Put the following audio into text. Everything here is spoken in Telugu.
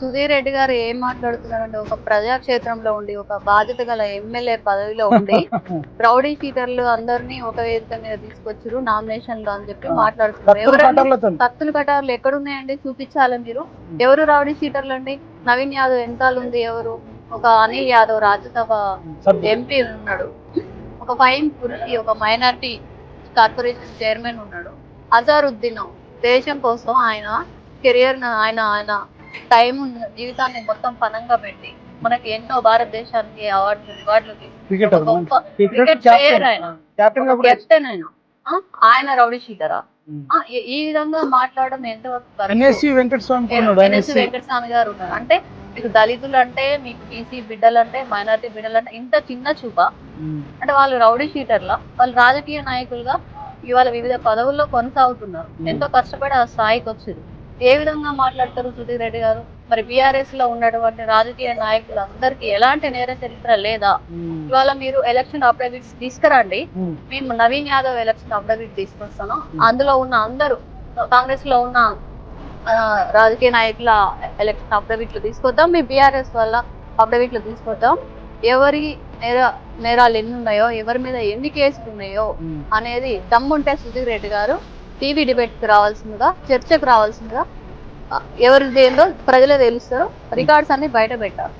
సుధీర్ రెడ్డి గారు ఏం మాట్లాడుతున్నారంటే ఒక ప్రజాక్షేత్రంలో ఉండి ఒక బాధ్యత గల ఎమ్మెల్యే పదవిలో ఉండి రౌడీ షీటర్లు అందరినీ ఒక వేదిక మీద తీసుకొచ్చారు నామినేషన్లు అని చెప్పి మాట్లాడుతున్నారు. కత్తులు కటార్లు ఎక్కడున్నాయండి? చూపించాలి మీరు? ఎవరు రౌడీ షీటర్లు అండి నవీన్ యాదవ్ వెనకాల ఉంది ఎవరు? ఒక అనిల్ యాదవ్ రాజ్యసభ. ఎంపీ ఉన్నాడు. ఒక ఫైన్ పురుషి ఒక మైనారిటీ కార్పొరేషన్ చైర్మన్ ఉన్నాడు. అజారుద్దీన్ దేశం కోసం ఆయన కెరియర్ ఆయన ఆయన టైం జీవితాన్ని మొత్తం పనంగా పెట్టి మనకి ఎన్నో భారతదేశానికి అవార్డులు రివార్డులు ఆయన. Captain rowdy. ఆ, ఈ- విధంగా మాట్లాడడం ఎంతవరకు వెంకటస్వామి గారు ఉన్నారు. అంటే మీకు దళితులు అంటే మీకు బీసీ బిడ్డలు అంటే మైనారిటీ బిడ్డలు అంటే ఇంత చిన్న చూప. అంటే వాళ్ళు రౌడీ షీటర్లా? వాళ్ళు రాజకీయ నాయకులుగా ఇవాళ వివిధ పదవుల్లో కొనసాగుతున్నారు. ఎంతో కష్టపడి ఆ స్థాయికి వచ్చారు ఏ విధంగా మాట్లాడతారు సుధీర్ రెడ్డి గారు? మరి బీఆర్ఎస్లో ఉన్నటువంటి రాజకీయ నాయకులు అందరికి ఎలాంటి నేర చరిత్ర లేదా? ఇవాళ మీరు ఎలక్షన్ అఫిడవిట్స్ తీసుకురండి. మేము. నవీన్ యాదవ్ ఎలక్షన్ అఫిడవిట్ తీసుకొస్తాను అందులో ఉన్న అందరూ కాంగ్రెస్లో ఉన్న రాజకీయ నాయకుల ఎలక్షన్ అఫిడవిట్లు తీసుకొద్దాం. మీ బీఆర్ఎస్ వల్ల అఫిడవిట్లు తీసుకొద్దాం. ఎవరి నేర నేరాలు ఎన్ని ఉన్నాయో ఎవరి మీద ఎన్ని కేసులు ఉన్నాయో అనేది దమ్ముంటే సుధీర్ రెడ్డి గారు టీవీ డిబేట్కి రావాల్సిందిగా చర్చకు రావాల్సిందిగా ఆ, దేనిలో ప్రజలే తెలుస్తారు. రికార్డ్స్ అన్ని బయట పెట్టారు